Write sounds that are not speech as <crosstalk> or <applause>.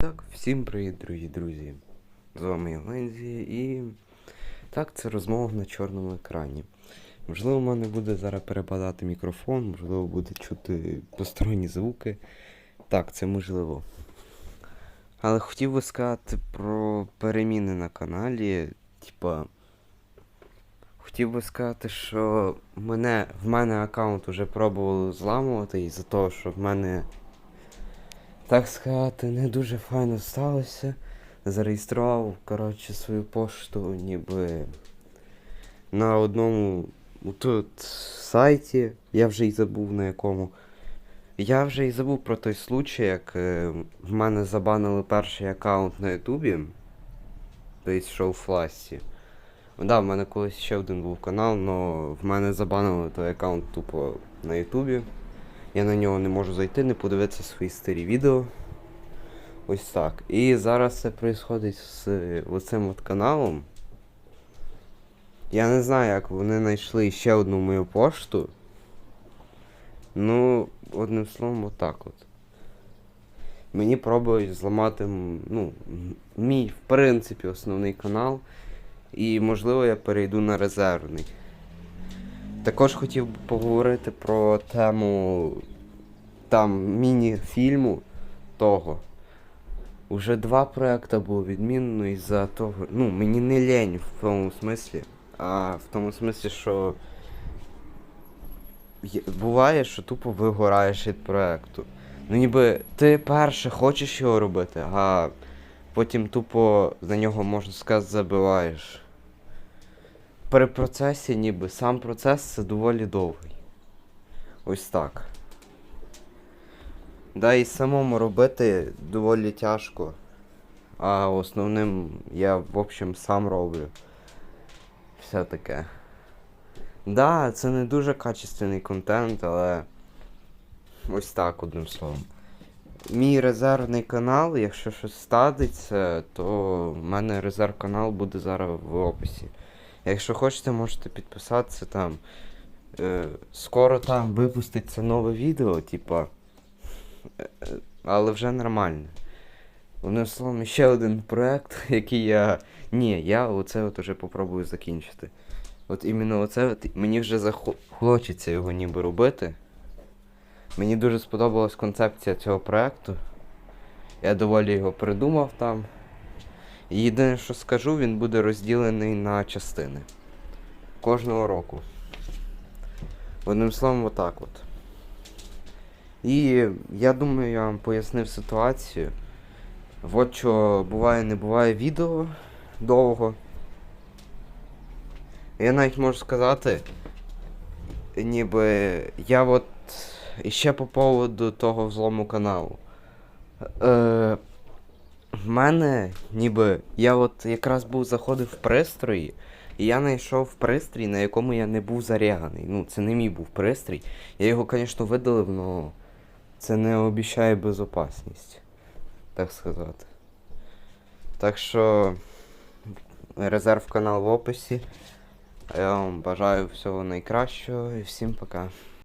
Так, всім привіт, дорогі друзі. З вами Лензі і так, це розмова на чорному екрані. Можливо, у мене буде зараз перепадати мікрофон, можливо, буде чути посторонні звуки. Так, це можливо. Але хотів би сказати про переміни на каналі. Типа. Хотів би сказати, що мене, в мене аккаунт уже пробували зламувати із-за того, що в мене так сказати, не дуже файно сталося. Зареєстрував, коротше, свою пошту ніби на одному тут сайті. Я вже й забув на якому. Я вже й забув про той случай, як е, в мене забанили перший аккаунт на Ютубі. Тобто шоу Фласті. Да, в мене колись ще один був канал, але в мене забанили той аккаунт тупо на Ютубі. Я на нього не можу зайти, не подивитися свої старі відео. Ось так. І зараз це відбувається з оцим от каналом. Я не знаю, як вони знайшли ще одну мою пошту. Ну, одним словом, отак от. Мені пробують зламати ну, мій, в принципі, основний канал. І можливо я перейду на резервний. Також хотів би поговорити про тему там міні-фільму того. Уже два проекти було відмінено із-за того. Ну, мені не лень в тому смислі. А в тому смислі, що буває, що тупо вигораєш від проекту. Ну ніби ти перше хочеш його робити, а потім тупо на нього, можна сказати, забиваєш. При процесі ніби сам процес це доволі довгий. Ось так. Да, і самому робити доволі тяжко. А основним я, в общем, сам роблю. Все таке. Да, це не дуже качественний контент, але ось так, одним словом. Мій резервний канал, якщо щось стадиться, то в мене резерв канал буде зараз в описі. Якщо хочете, можете підписатися там. Е, скоро там випуститься нове відео, типа. Е, Але вже нормально. Одним словом, ще один проект, <laughs> який я. Ні, я оце от уже попробую закінчити. От іменно оце от мені вже захо- хочеться його ніби робити. Мені дуже сподобалась концепція цього проекту. Я доволі його придумав там. Єдине, що скажу, він буде розділений на частини. Кожного року. Одним словом, отак от. І я думаю, я вам пояснив ситуацію. От що буває, не буває відео довго. Я навіть можу сказати, ніби я от іще по поводу того взлому каналу. Е, в мене, ніби, я от якраз був заходив в пристрої, і я знайшов пристрій, на якому я не був заряганий. Ну, це не мій був пристрій. Я його, звісно, видалив, але це не обіцяє безопасність, так сказати. Так що резерв канал в описі. Я вам бажаю всього найкращого і всім пока.